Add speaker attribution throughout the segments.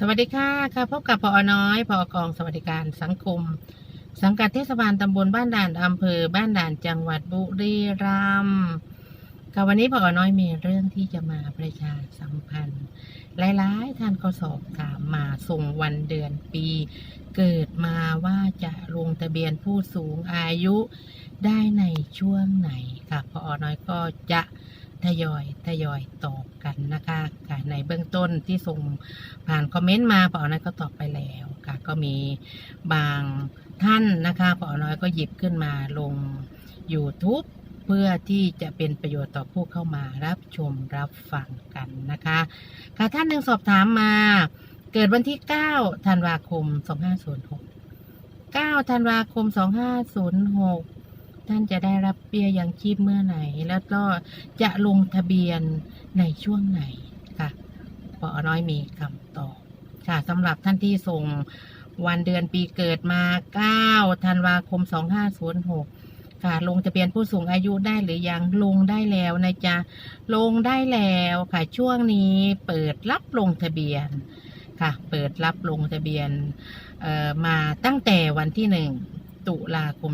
Speaker 1: สวัสดีค่ะค่ะพบกับพอน้อยพอกองสวัสดิการสังคม สังกัดเทศบาลตำบลบ้านด่านอำเภอบ้านด่านจังหวัดบุรีรัมย์ค่ะวันนี้พอน้อยมีเรื่องที่จะมาประชาสัมพันธ์หลายๆท่านก็สอบถามมาส่งวันเดือนปี เกิดมาว่าจะลงทะเบียนผู้สูงอายุได้ในช่วงไหนค่ะพอน้อยก็จะทยอยทยอยตอบกันนะคะค่ะ ในเบื้องต้นที่ส่งผ่านคอมเมนต์มาพอน้อยก็ตอบไปแล้วค่ะ ก็มีบางท่านนะคะพอน้อยก็หยิบขึ้นมาลง YouTube เพื่อที่จะเป็นประโยชน์ต่อผู้เข้ามารับชมรับฟังกันนะคะ ค่ะท่านหนึ่งสอบถามมา เกิดวันที่ 9 ธันวาคม 2506 9 ธันวาคม 2506 ท่านจะได้รับเบี้ยยังชีพเมื่อไหร่ แล้วก็จะลงทะเบียนในช่วงไหน ปอน้อยมีคำตอบค่ะสำหรับท่านที่ส่งวันเดือนปีเกิดมา9ธันวาคม 2506 ค่ะ ลงทะเบียนผู้สูงอายุได้หรือยัง ลงได้แล้วนะจ๊ะ ลงได้แล้วค่ะ ช่วงนี้เปิดรับลงทะเบียน ค่ะ เปิดรับลงทะเบียนมาตั้งแต่วันที่หนึ่งตุลาคม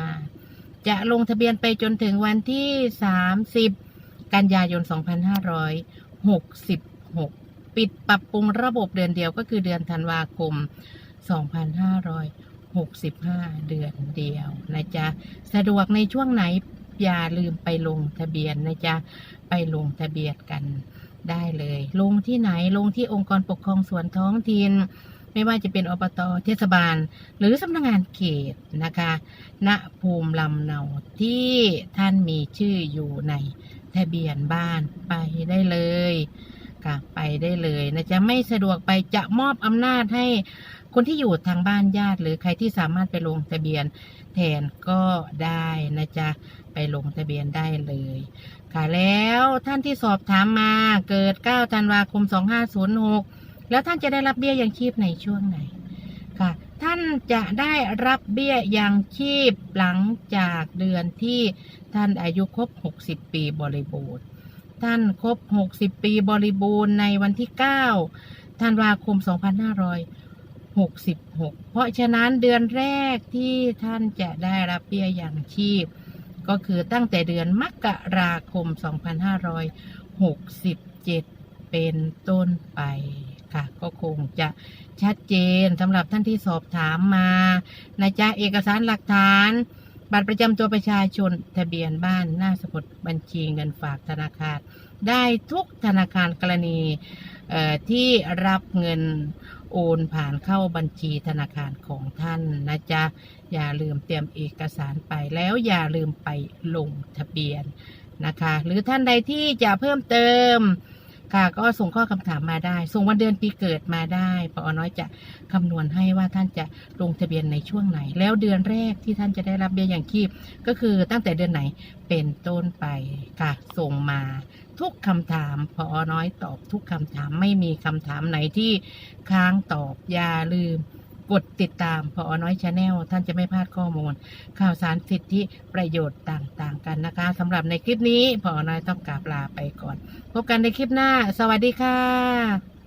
Speaker 1: 2565 จะลงทะเบียนไปจนถึงวันที่ 30 กันยายน 2566 ปิดปรับปรุงระบบเดือนเดียวก็คือเดือนธันวาคม 2565 เดือนเดียวนะจ๊ะ สะดวกในช่วงไหนอย่าลืมไปลงทะเบียนนะจ๊ะ ไปลงทะเบียนกันได้เลย ลงที่ไหนลงที่องค์กรปกครองส่วนท้องถิ่นไม่ว่าจะเป็นอบตเทศบาล หรือสำนักงงานเขตนะคะ ณภูมิลำเนาที่ท่านมีชื่ออยู่ใน ทะเบียนบ้านไปได้เลยค่ะไปได้เลยนะจะไม่สะดวกไปจะมอบอำนาจให้คนที่อยู่ทางบ้านญาติ หรือใครที่สามารถไปลงทะเบียนแทนก็ได้นะจ๊ะไปลงทะเบียนได้เลย ค่ะแล้วท่านที่สอบถามมาเกิด 9 ธันวาคม 2506 แล้วท่านจะได้รับเบี้ยยังชีพในช่วงไหน ค่ะ ท่านจะได้รับเบี้ยยังชีพหลังจากเดือนที่ท่านอายุครบ 60 ปีบริบูรณ์ ท่านครบ 60 ปีบริบูรณ์ในวันที่ 9 ธันวาคม 2566 เพราะฉะนั้นเดือนแรกที่ท่านจะได้รับเบี้ยยังชีพ ก็คือตั้งแต่เดือนมกราคม 2567 เป็นต้นไป ค่ะ ก็คงจะชัดเจนสำหรับท่านที่สอบถามมานะจ๊ะเอกสารหลักฐานบัตรประจำตัวประชาชนทะเบียนบ้านหน้าสมุดบัญชีเงินฝากธนาคาร ได้ทุกธนาคารกรณีที่รับเงินโอนผ่านเข้าบัญชีธนาคารของท่านนะจ๊ะ อย่าลืมเตรียมเอกสารไปแล้วอย่าลืมไปลงทะเบียนนะคะ หรือท่านใดที่จะเพิ่มเติม ค่ะ ก็ส่งข้อคำถามมาได้ ส่งวันเดือนปีเกิดมาได้ปอน้อยจะคำนวณให้ว่าท่านจะลงทะเบียนในช่วงไหน แล้วเดือนแรกที่ท่านจะได้รับเบี้ยอย่างชีพ ก็คือตั้งแต่เดือนไหนเป็นต้นไปค่ะส่งมาทุกคำถามพอน้อยตอบทุกคำถามไม่มีคำถามไหนที่ค้างตอบอย่าลืม กดติดตามพอน้อยชาแนลท่านจะไม่พลาดข้อมูล ข่าวสารสิทธิประโยชน์ต่างๆกันนะคะสำหรับในคลิปนี้พอน้อยต้องกราบลาไปก่อน พบกันในคลิปหน้า สวัสดีค่ะ